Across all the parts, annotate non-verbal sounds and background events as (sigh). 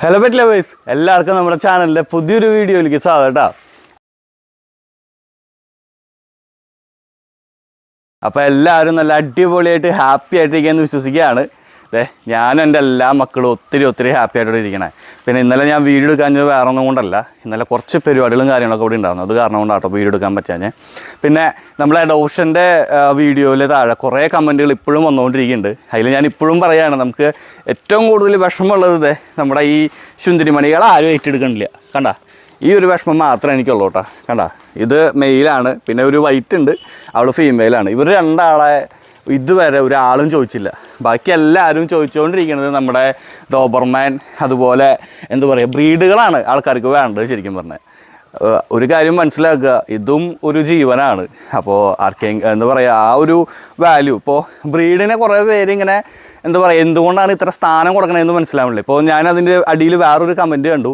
Hello bet lovers എല്ലാവർക്കും നമ്മുടെ ചാനലിലെ പുതിയൊരു വീഡിയോയിലേക്ക് സ്വാഗതം കേട്ടോ അപ്പോൾ എല്ലാവരും നല്ല അടിപൊളിയായിട്ട് ഹാപ്പി ആയിട്ടിരിക്കുകയെന്ന് വിശ്വസിക്കുകയാണ്. അതെ ഞാനും എന്റെ എല്ലാ മക്കളും ഒത്തിരി ഒത്തിരി ഹാപ്പി ആയിട്ടോടെ ഇരിക്കണേ. പിന്നെ ഇന്നലെ ഞാൻ വീഡിയോ എടുക്കാഞ്ഞത് വേറെ ഒന്നും കൊണ്ടല്ല. ഇന്നലെ കുറച്ച് പരിപാടികളും കാര്യങ്ങളൊക്കെ ഇവിടെ ഉണ്ടായിരുന്നു. അത് കാരണം കൊണ്ടാട്ടോ വീഡിയോ എടുക്കാൻ പറ്റാഞ്ഞ്. പിന്നെ നമ്മളെ അഡോപ്ഷന്റെ വീഡിയോയിൽ താഴെ കുറേ കമന്റുകൾ ഇപ്പോഴും വന്നുകൊണ്ടിരിക്കുന്നുണ്ട്. അതിൽ ഞാൻ ഇപ്പോഴും പറയുകയാണ് നമുക്ക് ഏറ്റവും കൂടുതൽ വിഷമമുള്ളത് നമ്മുടെ ഈ ശുന്തിരിമണികൾ ആരും ഏറ്റെടുക്കണില്ല. കണ്ട? ഈ ഒരു വിഷമം മാത്രമേ എനിക്കുള്ളൂ കേട്ടോ. കണ്ട? ഇത് മെയിലാണ് പിന്നെ ഒരു വൈറ്റ് ഉണ്ട് അവൾ ഫീമെയിലാണ് ഇവർ രണ്ടാളെ ഇതുവരെ ഒരാളും ചോദിച്ചില്ല. ബാക്കി എല്ലാവരും ചോദിച്ചുകൊണ്ടിരിക്കുന്നത് നമ്മുടെ ഡോബർമാൻ അതുപോലെ എന്താ പറയുക ബ്രീഡുകളാണ് ആൾക്കാർക്ക് വേണ്ടത് ശരിക്കും പറഞ്ഞാൽ. ഒരു കാര്യം മനസ്സിലാക്കുക ഇതും ഒരു ജീവനാണ്. അപ്പോൾ ആർക്കെ എന്താ പറയുക ആ ഒരു വാല്യൂ ഇപ്പോൾ ബ്രീഡിനെ കുറേ പേര് ഇങ്ങനെ എന്താ പറയുക എന്തുകൊണ്ടാണ് ഇത്ര സ്ഥാനം കൊടുക്കണതെന്ന് മനസ്സിലാവില്ല ഇപ്പോൾ ഞാൻ അതിന്റെ അടിയിൽ വേറൊരു കമന്റ് കണ്ടു.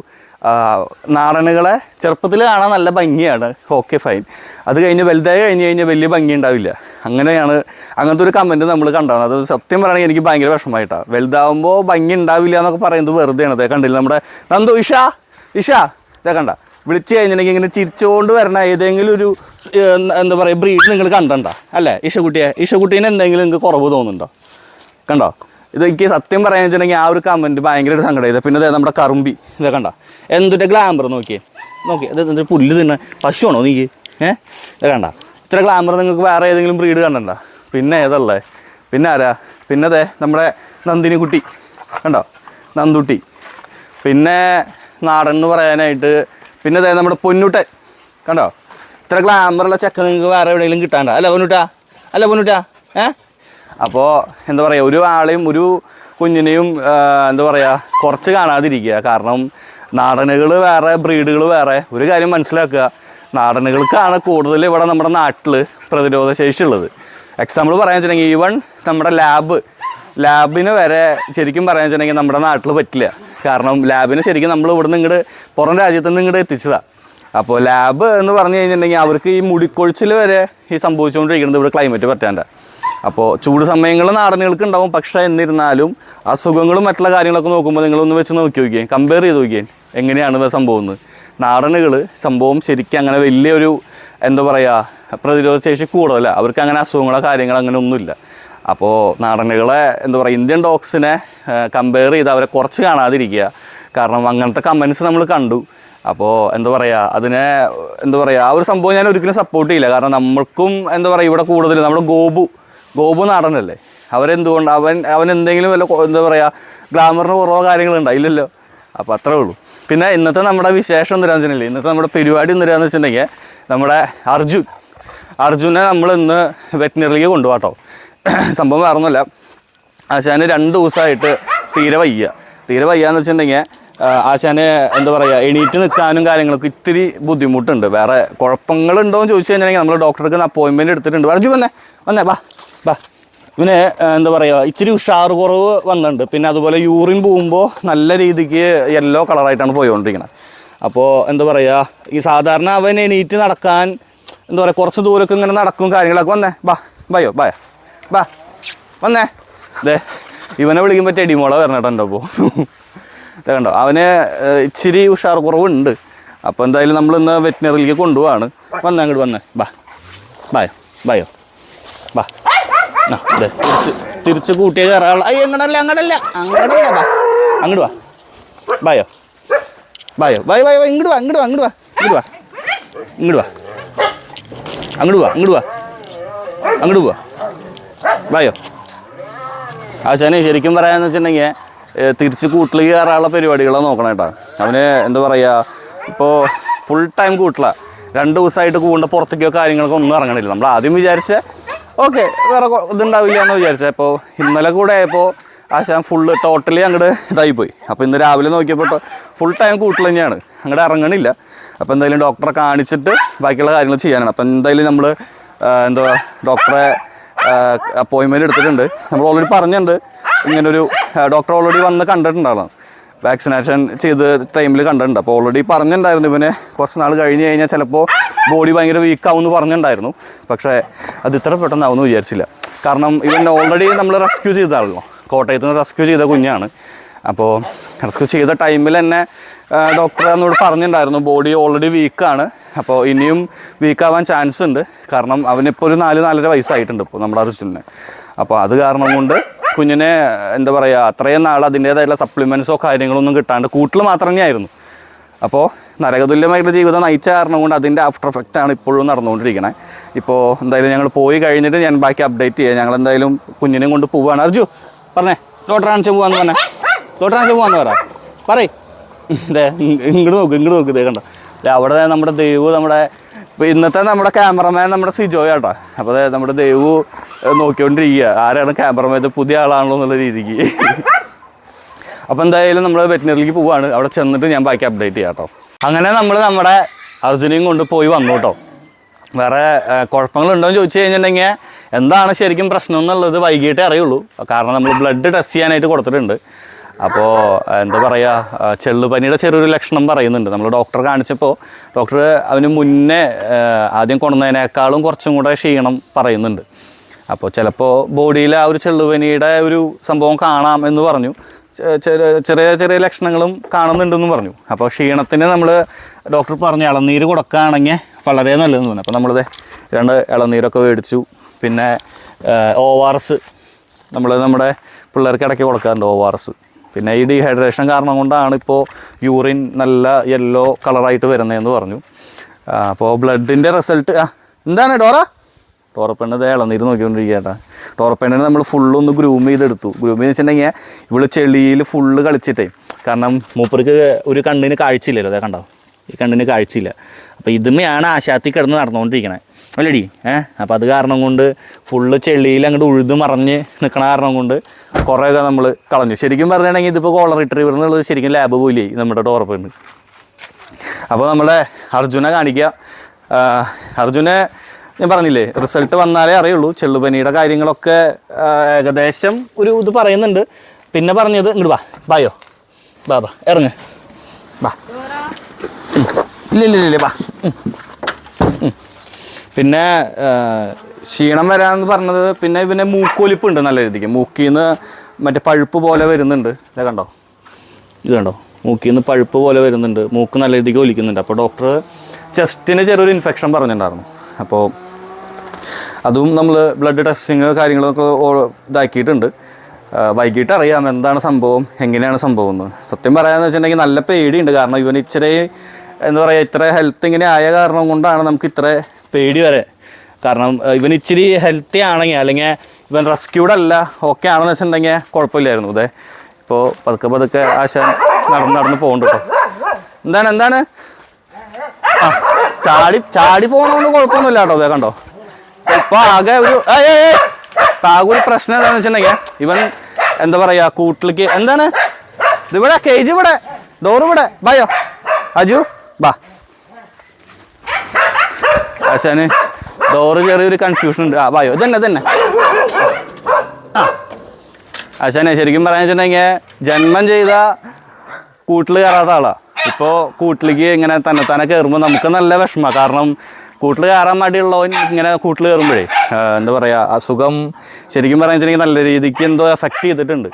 നാടനുകളെ ചെറുപ്പത്തിൽ കാണാൻ നല്ല ഭംഗിയാണ്. ഓക്കെ ഫൈൻ അത് കഴിഞ്ഞ് വലുതായി കഴിഞ്ഞ് കഴിഞ്ഞാൽ വലിയ ഭംഗി ഉണ്ടാവില്ല. അങ്ങനെയാണ് അങ്ങനത്തെ ഒരു കമന്റ് നമ്മൾ കണ്ടാണ് അത് സത്യം പറയുകയാണെങ്കിൽ എനിക്ക് ഭയങ്കര വിഷമമായിട്ടാണ് വലുതാവുമ്പോൾ ഭംഗി ഉണ്ടാവില്ല എന്നൊക്കെ പറയുന്നത് വെറുതെയാണ്. അതേ കണ്ടില്ല നമ്മുടെ നന്ദു ഇഷ ഇഷ ഇതേ കണ്ട. വിളിച്ചു കഴിഞ്ഞിട്ടുണ്ടെങ്കിൽ ഇങ്ങനെ ചിരിച്ചുകൊണ്ട് വരണ ഏതെങ്കിലും ഒരു എന്താ പറയുക ബ്രീഡ് നിങ്ങൾ കണ്ടണ്ട? അല്ലേ? ഇഷക്കുട്ടിയെ ഇഷക്കുട്ടീനെ എന്തെങ്കിലും നിങ്ങൾക്ക് കുറവ് തോന്നുന്നുണ്ടോ? കണ്ടോ? ഇത് എനിക്ക് സത്യം പറയാൻ വെച്ചിട്ടുണ്ടെങ്കിൽ ആ ഒരു കമന്റ് ഭയങ്കര സങ്കടം ചെയ്തത് പിന്നെ നമ്മുടെ കറുമ്പി. ഇതൊക്കെ കണ്ട. എന്തിന്റെ ഗ്ലാമർ നോക്കിയേ. നോക്കി ഇത് പുല്ല് തിന്നെ പശുവാണോ നീക്ക് ഏഹ് ഇതേ കണ്ട. ഇത്ര ഗ്ലാമർ നിങ്ങൾക്ക് വേറെ ഏതെങ്കിലും ബ്രീഡ് കണ്ടണ്ട പിന്നെ ഏതല്ലേ? പിന്നെ ആരാ? പിന്നെ അതെ നമ്മുടെ നന്ദിനി കുട്ടി കണ്ടോ? നന്ദുട്ടി. പിന്നെ നാടൻ എന്ന് പറയാനായിട്ട് പിന്നെ അതെ നമ്മുടെ പൊന്നുട്ടൻ. കണ്ടോ? ഇത്ര ഗ്ലാമറുള്ള ചക്ക നിങ്ങൾക്ക് വേറെ എവിടെയെങ്കിലും കിട്ടാണ്ട അല്ല പൊന്നുട്ടാ? അല്ല പൊന്നുട്ടാ? ഏ? അപ്പോൾ എന്താ പറയുക ഒരു ആളെയും ഒരു കുഞ്ഞിനെയും എന്താ പറയുക കുറച്ച് കാണാതിരിക്കുക. കാരണം നാടനുകൾ വേറെ ബ്രീഡുകൾ വേറെ. ഒരു കാര്യം മനസ്സിലാക്കുക. നാടനുകൾക്കാണ് കൂടുതൽ ഇവിടെ നമ്മുടെ നാട്ടിൽ പ്രതിരോധ ശേഷി ഉള്ളത് എക്സാമ്പിൾ പറയാൻ വെച്ചിട്ടുണ്ടെങ്കിൽ ഈവൺ നമ്മുടെ ലാബ് ലാബിന് വരെ ശരിക്കും പറയാൻ വെച്ചിട്ടുണ്ടെങ്കിൽ നമ്മുടെ നാട്ടിൽ പറ്റില്ല. കാരണം ലാബിന് ശരിക്കും നമ്മൾ ഇവിടെ നിന്ന് ഇങ്ങോട്ട് പുറം രാജ്യത്ത് നിന്ന് ഇങ്ങോട്ട് എത്തിച്ചതാണ് അപ്പോൾ ലാബ് എന്ന് പറഞ്ഞു കഴിഞ്ഞിട്ടുണ്ടെങ്കിൽ അവർക്ക് ഈ മുടിക്കൊഴിച്ചിൽ വരെ ഈ സംഭവിച്ചുകൊണ്ടിരിക്കുന്നത് ഇവിടെ ക്ലൈമറ്റ് പറ്റാണ്ട. അപ്പോൾ ചൂട് സമയങ്ങൾ നാടനുകൾക്ക് ഉണ്ടാവും. പക്ഷേ എന്നിരുന്നാലും അസുഖങ്ങളും മറ്റുള്ള കാര്യങ്ങളൊക്കെ നോക്കുമ്പോൾ നിങ്ങളൊന്ന് വെച്ച് നോക്കി നോക്കിയേ. കമ്പയർ ചെയ്ത് നോക്കിയേ. എങ്ങനെയാണ് സംഭവം നാടനുകൾ സംഭവം ശരിക്കും അങ്ങനെ വലിയൊരു എന്താ പറയുക പ്രതിരോധ ശേഷി കൂടുതലല്ല അവർക്ക് അങ്ങനെ അസുഖങ്ങളോ കാര്യങ്ങളോ അങ്ങനെ ഒന്നുമില്ല. അപ്പോൾ നാടനുകളെ എന്താ പറയുക ഇന്ത്യൻ ഡോഗ്സിനെ കമ്പയർ ചെയ്ത് അവരെ കുറച്ച് കാണാതിരിക്കുക. കാരണം അങ്ങനത്തെ കമൻസ് നമ്മൾ കണ്ടു. അപ്പോൾ എന്താ പറയുക അതിനെ എന്താ പറയുക ആ ഒരു സംഭവം ഞാൻ ഒരിക്കലും സപ്പോർട്ട് ചെയ്യില്ല. കാരണം നമ്മൾക്കും എന്താ പറയുക ഇവിടെ കൂടുതൽ നമ്മുടെ ഗോപു ഗോപു നാടനല്ലേ? അവരെന്തുകൊണ്ട് അവൻ അവൻ എന്തെങ്കിലും വല്ല എന്താ പറയുക ഗ്ലാമറിന് കുറവോ കാര്യങ്ങളുണ്ടോ ഇല്ലല്ലോ. അപ്പോൾ അത്രേ ഉള്ളൂ. പിന്നെ ഇന്നത്തെ നമ്മുടെ വിശേഷം വെച്ചിട്ടുണ്ടെങ്കിൽ ഇന്നത്തെ നമ്മുടെ പരിപാടി എന്തിനാന്ന് വെച്ചിട്ടുണ്ടെങ്കിൽ നമ്മുടെ അർജുൻ. അർജുനെ നമ്മൾ ഇന്ന് വെറ്റിനറിയിലേക്ക് കൊണ്ടുപോകാട്ടോ. സംഭവം വേറൊന്നുമല്ല. ആശാന് രണ്ട് ദിവസമായിട്ട് തീരെ വയ്യ. തീരെ വയ്യാന്ന് വെച്ചിട്ടുണ്ടെങ്കിൽ ആശാന് എന്താ പറയുക എണീറ്റ് നിൽക്കാനും കാര്യങ്ങളൊക്കെ ഇത്തിരി ബുദ്ധിമുട്ടുണ്ട്. വേറെ കുഴപ്പങ്ങളുണ്ടോ എന്ന് ചോദിച്ചു കഴിഞ്ഞിട്ടുണ്ടെങ്കിൽ നമ്മൾ ഡോക്ടർക്ക് അപ്പോയിൻമെന്റ് എടുത്തിട്ടുണ്ട്. അർജുൻ വന്നേ. വന്നേ വാ ബാ ഇവന് എന്താ പറയുക ഇച്ചിരി ഉഷാർ കുറവ് വന്നിട്ടുണ്ട്. പിന്നെ അതുപോലെ യൂറിൻ പോകുമ്പോൾ നല്ല രീതിക്ക് യെല്ലോ കളറായിട്ടാണ് പോയിക്കൊണ്ടിരിക്കുന്നത് അപ്പോൾ എന്താ പറയുക ഈ സാധാരണ അവൻ എണീറ്റ് നടക്കാൻ എന്താ പറയുക കുറച്ച് ദൂരമൊക്കെ ഇങ്ങനെ നടക്കും കാര്യങ്ങളൊക്കെ വന്നേ. ബാ ബയോ ബായ. ബാ വന്നേ. അതെ ഇവനെ വിളിക്കുമ്പോൾ ടെടിമോളെ വരണട്ടോ അപ്പോൾ കണ്ടോ അവന് ഇച്ചിരി ഉഷാർ കുറവുണ്ട് അപ്പോൾ എന്തായാലും നമ്മൾ ഇന്ന് വെറ്റിനറിയിലേക്ക് കൊണ്ടുപോവാണ്. വന്നേ അങ്ങോട്ട് വന്നേ. ബാ ബായോ ബായോ. ബാ. തിരിച്ച് തിരിച്ച് കൂട്ടിയ കയറാനുള്ള അയ്യ അങ്ങനല്ല അങ്ങടല്ല. വാ. അങ്ങോട്ട് വാ. ബായോ ബായോ ബായ് ബായ് വാ ഇങ്ങോട്ട് വാ ഇങ്ങോട്ട് വാ ഇങ്ങോട്ട് വാ. ഇങ്ങോട്ട് വാ. ഇങ്ങോട്ട് വാ. അങ്ങോട്ട് വാ ഇങ്ങോട്ട് വാ. അങ്ങോട്ട് പോവാ. ബായോ ആശാനെ ശരിക്കും പറയാന്ന് വെച്ചിട്ടുണ്ടെങ്കിൽ തിരിച്ച് കൂട്ടിൽ കയറാനുള്ള പരിപാടികളാണ് നോക്കണം കേട്ടോ. അവന് എന്താ പറയുക ഇപ്പോൾ ഫുൾ ടൈം കൂട്ടില. രണ്ട് ദിവസമായിട്ട് കൂണ്ട പുറത്തേക്കോ കാര്യങ്ങളൊക്കെ ഒന്നും ഇറങ്ങണില്ല. നമ്മൾ ആദ്യം വിചാരിച്ച ഓക്കെ വേറെ ഇതുണ്ടാവില്ല എന്ന് വിചാരിച്ചത്. അപ്പോൾ ഇന്നലെ കൂടെ ആയപ്പോൾ ആശാൻ ഫുള്ള് ടോട്ടലി അങ്ങോട്ട് ഇതായിപ്പോയി. അപ്പോൾ ഇന്ന് രാവിലെ നോക്കിയപ്പോൾ ഫുൾ ടൈം കൂട്ടിൽ തന്നെയാണ്. അങ്ങോട്ട് ഇറങ്ങണില്ല. അപ്പോൾ എന്തായാലും ഡോക്ടറെ കാണിച്ചിട്ട് ബാക്കിയുള്ള കാര്യങ്ങൾ ചെയ്യാനാണ്. അപ്പോൾ എന്തായാലും നമ്മൾ എന്താ ഡോക്ടറെ അപ്പോയിൻമെന്റ് എടുത്തിട്ടുണ്ട്. നമ്മൾ ഓൾറെഡി പറഞ്ഞിട്ടുണ്ട്. ഇങ്ങനൊരു ഡോക്ടർ ഓൾറെഡി വന്ന് കണ്ടിട്ടുണ്ടായിരുന്നു വാക്സിനേഷൻ ചെയ്ത് ടൈമിൽ കണ്ടിട്ടുണ്ട്. അപ്പോൾ ഓൾറെഡി പറഞ്ഞിട്ടുണ്ടായിരുന്നു ഇവനെ. കുറച്ച് നാൾ കഴിഞ്ഞ് കഴിഞ്ഞാൽ ചിലപ്പോൾ ബോഡി ഭയങ്കര വീക്ക് ആവുമെന്ന് എന്ന് പറഞ്ഞിട്ടുണ്ടായിരുന്നു. പക്ഷേ അത് ഇത്ര പെട്ടെന്നാവും എന്ന് വിചാരിച്ചില്ല. കാരണം ഇവൻ ഓൾറെഡി നമ്മൾ റെസ്ക്യൂ ചെയ്തതാണല്ലോ കോട്ടയത്ത് നിന്ന് റെസ്ക്യൂ ചെയ്ത കുഞ്ഞാണ്. അപ്പോൾ റെസ്ക്യൂ ചെയ്ത ടൈമിൽ തന്നെ ഡോക്ടർ എന്നോട് പറഞ്ഞിട്ടുണ്ടായിരുന്നു ബോഡി ഓൾറെഡി വീക്കാണ് അപ്പോൾ ഇനിയും വീക്കാവാൻ ചാൻസ് ഉണ്ട്. കാരണം അവനിപ്പോൾ ഒരു നാല് നാലര വയസ്സായിട്ടുണ്ട് ഇപ്പോൾ നമ്മുടെ അറിച്ചിലിന് അപ്പോൾ അത് കാരണം കൊണ്ട് കുഞ്ഞിനെ എന്താ പറയുക അത്രയും നാൾ അതിന്റേതായിട്ടുള്ള സപ്ലിമെൻസോ കാര്യങ്ങളൊന്നും കിട്ടാണ്ട് കൂട്ടിൽ മാത്രം തന്നെയായിരുന്നു. അപ്പോൾ നരകതുല്യമായിട്ടുള്ള ജീവിതം നയിച്ച കാരണം കൊണ്ട് അതിന്റെ ആഫ്റ്റർ എഫക്റ്റ് ആണ് ഇപ്പോഴും നടന്നുകൊണ്ടിരിക്കുന്നത് ഇപ്പോൾ എന്തായാലും ഞങ്ങൾ പോയി കഴിഞ്ഞിട്ട് ഞാൻ ബാക്കി അപ്ഡേറ്റ് ചെയ്യാം. ഞങ്ങൾ എന്തായാലും കുഞ്ഞിനെയും കൊണ്ട് പോവുകയാണ് അർജു പറഞ്ഞേ ഡോക്ടർ കാണിച്ച് പോവാന്ന് പറഞ്ഞേ. ഡോക്ടർ കാണിച്ച് പോവാന്ന് പറ. പറയ്. ഇതേ ഇങ്ങോട്ട് നോക്ക് ഇങ്ങോട്ട് നോക്ക് ഇതേ കണ്ടോ. അവിടെ നമ്മുടെ ദൈവം നമ്മുടെ ഇപ്പൊ ഇന്നത്തെ നമ്മുടെ ക്യാമറമാൻ നമ്മുടെ സിജോയ കേട്ടോ അപ്പോൾ നമ്മുടെ ദൈവു നോക്കിക്കൊണ്ടിരിക്കുക. ആരാണ് ക്യാമറമാൻ പുതിയ ആളാണല്ലോ എന്നുള്ള രീതിക്ക്. അപ്പോൾ എന്തായാലും നമ്മൾ വെറ്റിനറിക്ക് പോവാണ്. അവിടെ ചെന്നിട്ട് ഞാൻ ബാക്കി അപ്ഡേറ്റ് ചെയ്യാം കേട്ടോ അങ്ങനെ നമ്മൾ നമ്മുടെ അർജുനെയും കൊണ്ട് പോയി വന്നു കേട്ടോ വേറെ കുഴപ്പങ്ങളുണ്ടോ എന്ന് ചോദിച്ചു കഴിഞ്ഞിട്ടുണ്ടെങ്കിൽ എന്താണ് ശരിക്കും പ്രശ്നം എന്നുള്ളത് വൈകിട്ടേ അറിയുള്ളൂ. കാരണം നമ്മൾ ബ്ലഡ് ടെസ്റ്റ് ചെയ്യാനായിട്ട് കൊടുത്തിട്ടുണ്ട്. അപ്പോൾ എന്താ പറയുക ചെള്ളുപനിയുടെ ചെറിയൊരു ലക്ഷണം പറയുന്നുണ്ട്. നമ്മൾ ഡോക്ടർ കാണിച്ചപ്പോൾ ഡോക്ടർ അവന് മുന്നേ ആദ്യം കൊണ്ടുവന്നതിനേക്കാളും കുറച്ചും കൂടെ ക്ഷീണം പറയുന്നുണ്ട്. അപ്പോൾ ചിലപ്പോൾ ബോഡിയിൽ ആ ഒരു ചെള്ളുപനിയുടെ ഒരു സംഭവം കാണാം എന്ന് പറഞ്ഞു. ചെറിയ ചെറിയ ലക്ഷണങ്ങളും കാണുന്നുണ്ടെന്ന് പറഞ്ഞു. അപ്പോൾ ക്ഷീണത്തിന് നമ്മൾ ഡോക്ടർ പറഞ്ഞു ഇളനീര് കൊടുക്കുകയാണെങ്കിൽ വളരെ നല്ലതെന്ന് പറഞ്ഞു. അപ്പോൾ നമ്മളിത് രണ്ട് ഇളനീരൊക്കെ മേടിച്ചു. പിന്നെ ഒ ആർ എസ് നമ്മൾ നമ്മുടെ പിള്ളേർക്ക് ഇടയ്ക്ക് കൊടുക്കാറുണ്ട് ഒ ആർ എസ് പിന്നെ ഈ ഡീഹൈഡ്രേഷൻ കാരണം കൊണ്ടാണ് ഇപ്പോൾ യൂറിൻ നല്ല യെല്ലോ കളറായിട്ട് വരുന്നതെന്ന് പറഞ്ഞു. അപ്പോൾ ബ്ലഡിന്റെ റിസൾട്ട് ആ എന്താണ് ഡോറ? ടോറപ്പെണ്ണ ഇളനീര് നോക്കിക്കൊണ്ടിരിക്കുകയാട്ടാ ടോറപ്പെണ്ണിനെ നമ്മൾ ഫുള്ളൊന്ന് ഗ്രൂം ചെയ്തെടുത്തു. ഗ്രൂം ചെയ്ത് വെച്ചിട്ടുണ്ടെങ്കിൽ ഇവൾ ചെളിയിൽ ഫുള്ള് കളിച്ചിട്ടേ. കാരണം മൂപ്പർക്ക് ഒരു കണ്ണിന് കാഴ്ചയില്ലല്ലോ അതേ കണ്ടോ? ഈ കണ്ണിന് കാഴ്ചയില്ല. അപ്പോൾ ഇതുമ്മയാണ് ആശാത്തി കിടന്ന് നടന്നുകൊണ്ടിരിക്കണേ. അല്ലേടി? ഏഹ് അപ്പോൾ അത് കാരണം കൊണ്ട് ഫുള്ള് ചെള്ളിയിൽ അങ്ങോട്ട് ഉഴുത് മറിഞ്ഞ് നിൽക്കണ കാരണം കൊണ്ട് കുറേയൊക്കെ നമ്മൾ കളഞ്ഞു. ശരിക്കും പറഞ്ഞാണെങ്കിൽ ഇതിപ്പോൾ കോളർ റിട്രീവർ എന്നുള്ളത് ശരിക്കും ലാബ് പോലെയായി നമ്മുടെ ടോറപ്പെണ്ണ് അപ്പോൾ നമ്മളെ അർജുനെ കാണിക്കുക അർജുനെ ഞാൻ പറഞ്ഞില്ലേ റിസൾട്ട് വന്നാലേ അറിയുള്ളൂ. ചെള്ളുപനിയുടെ കാര്യങ്ങളൊക്കെ ഏകദേശം ഒരു ഇത് പറയുന്നുണ്ട്. പിന്നെ പറഞ്ഞത് ഇങ്ങോട്ട് വാ. ബായോ ബാബാ ഇറങ്ങ്. ഇല്ല ഇല്ല ഇല്ല, ഇല്ല ഉം. ഉം. പിന്നെ ക്ഷീണം വരാന്ന് പറഞ്ഞത് പിന്നെ ഇവനെ മൂക്കൊലിപ്പുണ്ട് നല്ല രീതിക്ക് മൂക്കിൽ നിന്ന് മറ്റേ പഴുപ്പ് പോലെ വരുന്നുണ്ട് ഇതാ കണ്ടോ ഇത് കണ്ടോ മൂക്കിൽ പഴുപ്പ് പോലെ വരുന്നുണ്ട് മൂക്ക് നല്ല രീതിക്ക് ഒലിക്കുന്നുണ്ട് അപ്പോൾ ഡോക്ടർ ചെസ്റ്റിന് ചെറിയൊരു ഇൻഫെക്ഷൻ പറഞ്ഞിട്ടുണ്ടായിരുന്നു അപ്പോൾ അതും നമ്മൾ ബ്ലഡ് ടെസ്റ്റിങ് കാര്യങ്ങളൊക്കെ ഇതാക്കിയിട്ടുണ്ട് വൈകിട്ട് അറിയാം എന്താണ് സംഭവം എങ്ങനെയാണ് സംഭവം എന്ന് സത്യം പറയാമെന്ന് വെച്ചിട്ടുണ്ടെങ്കിൽ നല്ല പേടിയുണ്ട് കാരണം ഇവൻ ഇച്ചിരി എന്താ പറയുക ഇത്ര ഹെൽത്ത് ഇങ്ങനെ ആയ കാരണം കൊണ്ടാണ് നമുക്ക് ഇത്ര പേടി വരെ. കാരണം ഇവൻ ഇച്ചിരി ഹെൽത്തി ആണെങ്കിൽ അല്ലെങ്കിൽ ഇവൻ റെസ്ക്യൂഡ് അല്ല ഓക്കെ ആണെന്ന് വെച്ചിട്ടുണ്ടെങ്കിൽ കുഴപ്പമില്ലായിരുന്നു. ഇതേ ഇപ്പോൾ പതുക്കെ പതുക്കെ ആശ നടന്ന് നടന്ന് പോകുന്നുണ്ട് കേട്ടോ എന്താണ് എന്താണ്? ആ ചാടി ചാടി പോകണമെന്ന് കുഴപ്പമൊന്നുമില്ല കേട്ടോ അതെ കണ്ടോ? ഇപ്പൊ ആകെ ഒരു ആകെ ഒരു പ്രശ്നം എന്താണെന്ന് വെച്ചിട്ടുണ്ടെങ്കിൽ ഇവൻ എന്താ പറയാ കൂട്ടിലേക്ക് എന്താണ്? ഇതിവിടെ കേജ് ഇവിടെ ഡോർ ഇവിടെ ബായോ അജു ബാ. ആശാന് ഡോറ് ചെറിയൊരു കൺഫ്യൂഷൻ ഉണ്ട്. ആ ബായോ ഇതന്നെ ഇതന്നെ. ആ. ആശാനെ ശരിക്കും പറയാന്ന് വെച്ചിട്ടുണ്ടെങ്കിൽ ജന്മം ചെയ്ത കൂട്ടിൽ കയറാത്ത ആളാ. ഇപ്പോൾ കൂട്ടിലേക്ക് ഇങ്ങനെ തന്നെ തന്നെ കയറുമ്പോൾ നമുക്ക് നല്ല വിഷമമാണ് കാരണം കൂട്ടിൽ കയറാൻ മടിയുള്ളവൻ ഇങ്ങനെ കൂട്ടിൽ കയറുമ്പോഴേ എന്താ പറയുക അസുഖം ശരിക്കും പറയാന്ന് വെച്ചിട്ടുണ്ടെങ്കിൽ നല്ല രീതിക്ക് എന്തോ എഫക്റ്റ് ചെയ്തിട്ടുണ്ട്.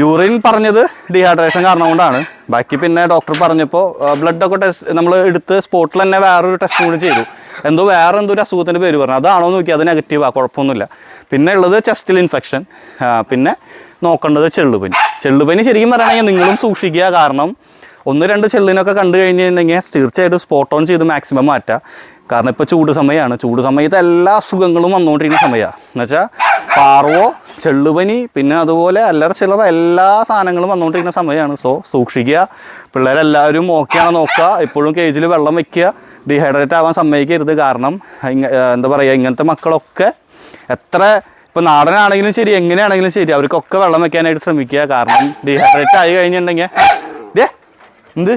യൂറിൻ പറഞ്ഞത് ഡീഹൈഡ്രേഷൻ കാരണം കൊണ്ടാണ്. ബാക്കി പിന്നെ ഡോക്ടർ പറഞ്ഞപ്പോൾ ബ്ലഡൊക്കെ ടെസ്റ്റ് നമ്മൾ എടുത്ത് സ്പോട്ടിൽ തന്നെ വേറൊരു ടെസ്റ്റ് കൂടി ചെയ്തു. എന്തോ വേറെ എന്തോ ഒരു അസുഖത്തിന്റെ പേര് പറഞ്ഞു. അതാണോ നോക്കി അത് നെഗറ്റീവാ കുഴപ്പമൊന്നുമില്ല. പിന്നെ ഉള്ളത് ചെസ്റ്റിൽ ഇൻഫെക്ഷൻ പിന്നെ നോക്കേണ്ടത് ചെള്ളുപനി ചെള്ളുപനി ശരിക്കും പറയുകയാണെങ്കിൽ നിങ്ങളും സൂക്ഷിക്കുക. കാരണം ഒന്ന് രണ്ട് ചെള്ളിനൊക്കെ കണ്ടു കഴിഞ്ഞിട്ടുണ്ടെങ്കിൽ തീർച്ചയായിട്ടും സ്പോട്ട് ഓൺ ചെയ്ത് മാക്സിമം മാറ്റുക കാരണം ഇപ്പോൾ ചൂട് സമയമാണ് ചൂട് സമയത്ത് എല്ലാ അസുഖങ്ങളും വന്നുകൊണ്ടിരിക്കുന്ന സമയമാണ് എന്നുവെച്ചാൽ പാർവോ ചെള്ളുപനി പിന്നെ അതുപോലെ അല്ലറ ചില്ലറ എല്ലാ സാധനങ്ങളും വന്നുകൊണ്ടിരിക്കുന്ന സമയമാണ് സോ സൂക്ഷിക്കുക. പിള്ളേരെല്ലാവരും ഓക്കെയാണ് നോക്കുക. ഇപ്പോഴും കേജിൽ വെള്ളം വെക്കുക. ഡീഹൈഡ്രേറ്റ് ആവാൻ സമ്മതിക്കരുത്. കാരണം എന്താ പറയുക ഇങ്ങനത്തെ മക്കളൊക്കെ എത്ര ഇപ്പോൾ നാടനാണെങ്കിലും ശരി എങ്ങനെയാണെങ്കിലും ശരി അവർക്കൊക്കെ വെള്ളം വെക്കാനായിട്ട് ശ്രമിക്കുക. കാരണം ഡീഹൈഡ്രേറ്റ് ആയി കഴിഞ്ഞിട്ടുണ്ടെങ്കിൽ എന്ത്?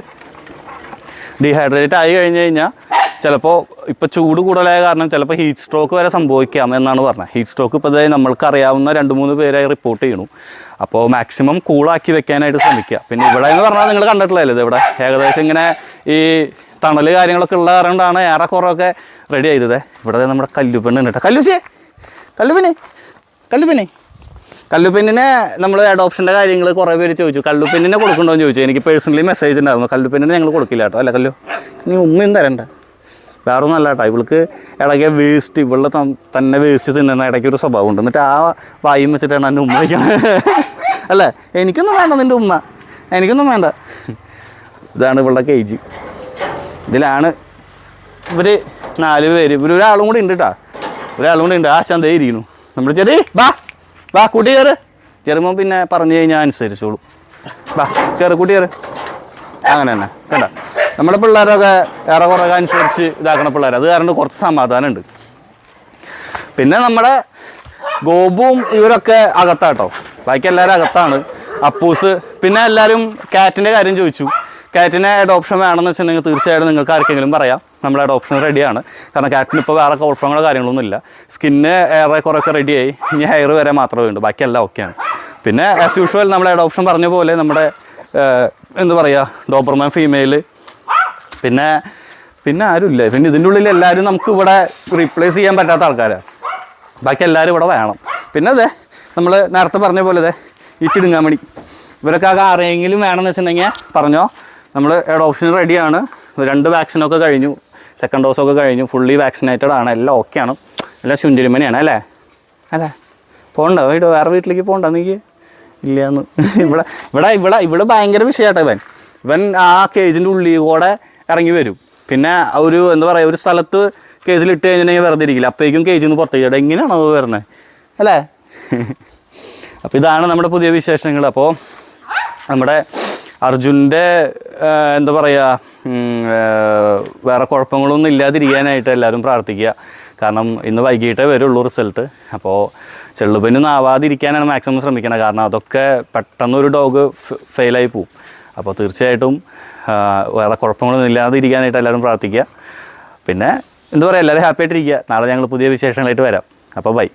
ഡീഹൈഡ്രേറ്റ് ആയി കഴിഞ്ഞ് കഴിഞ്ഞാൽ ചിലപ്പോൾ ഇപ്പോൾ ചൂട് കൂടുതലായ കാരണം ചിലപ്പോൾ ഹീറ്റ് സ്ട്രോക്ക് വരെ സംഭവിക്കാം എന്നാണ് പറഞ്ഞത്. ഹീറ്റ് സ്ട്രോക്ക് ഇപ്പോൾ ഇതായി നമ്മൾക്ക് അറിയാവുന്ന രണ്ട് മൂന്ന് പേരായി റിപ്പോർട്ട് ചെയ്യണു. അപ്പോൾ മാക്സിമം കൂളാക്കി വെക്കാനായിട്ട് ശ്രമിക്കുക. പിന്നെ ഇവിടെ എന്ന് പറഞ്ഞാൽ നിങ്ങൾ കണ്ടിട്ടില്ലല്ലോ ഇത് ഇവിടെ? ഏകദേശം ഇങ്ങനെ ഈ തണൽ കാര്യങ്ങളൊക്കെ ഉള്ള കാരണമാണ് കൊണ്ടാണ് ഏറെക്കുറെയൊക്കെ റെഡി ചെയ്തത് ഇവിടെ നമ്മുടെ കല്ലുപെണ്ണ് ഉണ്ട് കേട്ടോ. കല്ലുസിയെ കല്ലുപിനെ കല്ലുപിനെ. കല്ലുപെണ്ണിനെ നമ്മൾ അഡോപ്ഷന്റെ കാര്യങ്ങൾ കുറേ പേര് ചോദിച്ചു. കല്ലുപെണ്ണിനെ കൊടുക്കണ്ടോ എന്ന് ചോദിച്ചു. എനിക്ക് പേഴ്സണലി മെസ്സേജ് ഉണ്ടായിരുന്നു കല്ലുപെണ്ണിനെ ഞങ്ങൾ കൊടുക്കില്ല കേട്ടോ. അല്ല കല്ലു? നീ ഉമ്മയും തരണ്ട. വേറെ അല്ല കേട്ടോ ഇവൾക്ക് ഇടയ്ക്ക് വേസ്റ്റ് ഇവളുടെ തന്നെ വേസ്റ്റ് തിന്നുന്ന ഇടയ്ക്ക് ഒരു സ്വഭാവം ഉണ്ട് എന്നിട്ട് ആ വായും വെച്ചിട്ടാണ് എന്റെ ഉമ്മ വയ്ക്കുന്നത് (laughs) അല്ലേ? എനിക്കൊന്നും വേണ്ട നിന്റെ ഉമ്മ. എനിക്കൊന്നും വേണ്ട. ഇതാണ് ഇവളുടെ കേജ് ഇതിലാണ് ഇവർ നാല് പേര്. ഇവർ ഒരാളും കൂടി ഉണ്ട് കേട്ടോ ഒരാളും കൂടി ഉണ്ട്. ആശാൻ ദേ ഇരിക്കുന്നു. നമ്മൾ ചെറി വാ വാ കൂട്ടി കയറ്. ചെറുമ്പോൾ പിന്നെ പറഞ്ഞു കഴിഞ്ഞാൽ അനുസരിച്ചോളൂ. വാ കയറ് കൂട്ടി കയറ്. അങ്ങനെ തന്നെ കേട്ടോ നമ്മുടെ പിള്ളേരൊക്കെ ഏറെ കുറേ അനുസരിച്ച് ഇതാക്കണ പിള്ളേർ അത് കാരണം കുറച്ച് സമാധാനമുണ്ട്. പിന്നെ നമ്മുടെ ഗോപുവും ഇവരൊക്കെ അകത്താട്ടോ. ബാക്കി എല്ലാവരും അകത്താണ്. അപ്പൂസ് പിന്നെ എല്ലാവരും കാറ്റിന്റെ കാര്യം ചോദിച്ചു. കാറ്റിനെ അഡോപ്ഷൻ വേണമെന്ന് വെച്ചിട്ടുണ്ടെങ്കിൽ തീർച്ചയായിട്ടും നിങ്ങൾക്ക് ആർക്കെങ്കിലും പറയാം. നമ്മുടെ അഡോപ്ഷൻ റെഡിയാണ് കാരണം കാറ്റിന് ഇപ്പോൾ വേറെ കുഴപ്പങ്ങളോ കാര്യങ്ങളൊന്നും ഇല്ല. സ്കിന്ന് ഏറെ കുറേയൊക്കെ റെഡിയായി ഇനി ഹെയർ വരെ മാത്രമേ ഉണ്ട് ബാക്കി എല്ലാം ഓക്കെയാണ് പിന്നെ ആസ് യൂഷ്വൽ നമ്മുടെ അഡോപ്ഷൻ പറഞ്ഞ പോലെ നമ്മുടെ എന്താ പറയുക ഡോപ്പർമാൻ ഫീമെയിൽ പിന്നെ പിന്നെ ആരുമില്ല? പിന്നെ ഇതിന്റെ ഉള്ളിൽ എല്ലാവരും നമുക്ക് ഇവിടെ റീപ്ലേസ് ചെയ്യാൻ പറ്റാത്ത ആൾക്കാരാണ് ബാക്കി എല്ലാവരും ഇവിടെ വേണം. പിന്നെ അതെ നമ്മൾ നേരത്തെ പറഞ്ഞ പോലെ അതെ ഈ ചിടുങ്ങാമണി. ഇവരൊക്കെ ആകെ ആരെങ്കിലും വേണമെന്ന് വെച്ചിട്ടുണ്ടെങ്കിൽ പറഞ്ഞോ. നമ്മൾ ഓപ്ഷൻ റെഡിയാണ് രണ്ട് വാക്സിനൊക്കെ കഴിഞ്ഞു. സെക്കൻഡ് ഡോസൊക്കെ കഴിഞ്ഞു. ഫുള്ളി വാക്സിനേറ്റഡ് ആണ്. എല്ലാം ഓക്കെയാണ് എല്ലാം ശുന്തിരിമണിയാണ് അല്ലേ? അല്ലേ? പോകണ്ട വീട് വേറെ വീട്ടിലേക്ക് പോകണ്ട നീ? ഇല്ലയെന്ന്. ഇവിടെ ഇവിടെ ഇവിടെ ഇവിടെ ഭയങ്കര വിഷയമാട്ടോ ഇവൻ. ഇവൻ ആ കേജിന്റെ ഉള്ളിൽ കൂടെ ഇറങ്ങി വരും. പിന്നെ ഒരു എന്താ പറയുക ഒരു സ്ഥലത്ത് കേസിൽ ഇട്ട് കഴിഞ്ഞിട്ടുണ്ടെങ്കിൽ വെറുതെ ഇരിക്കില്ല. അപ്പോഴേക്കും കേജിൽ നിന്ന് പുറത്തേക്ക് ഇടും എങ്ങനെയാണോ വരുന്നത് അല്ലേ? അപ്പോൾ ഇതാണ് നമ്മുടെ പുതിയ വിശേഷങ്ങൾ. അപ്പോൾ നമ്മുടെ അർജുന്റെ എന്താ പറയുക വേറെ കുഴപ്പങ്ങളൊന്നും ഇല്ലാതിരിക്കാനായിട്ട് എല്ലാവരും പ്രാർത്ഥിക്കുക. കാരണം ഇന്ന് വൈകിട്ടേ വരുള്ളൂ റിസൾട്ട്. അപ്പോൾ ചെള്ളുപനിന്ന് ആവാതിരിക്കാനാണ് മാക്സിമം ശ്രമിക്കുന്നത് കാരണം അതൊക്കെ പെട്ടെന്നൊരു ഡോഗ് ഫെയിലായി പോവും. അപ്പോൾ തീർച്ചയായിട്ടും വേറെ കുഴപ്പങ്ങളൊന്നും ഇല്ലാതിരിക്കാനായിട്ട് എല്ലാവരും പ്രാർത്ഥിക്കുക. പിന്നെ എന്താ പറയുക എല്ലാവരും ഹാപ്പി ആയിട്ടിരിക്കുക നാളെ ഞങ്ങൾ പുതിയ വിശേഷങ്ങളായിട്ട് വരാം. അപ്പോൾ ബൈ.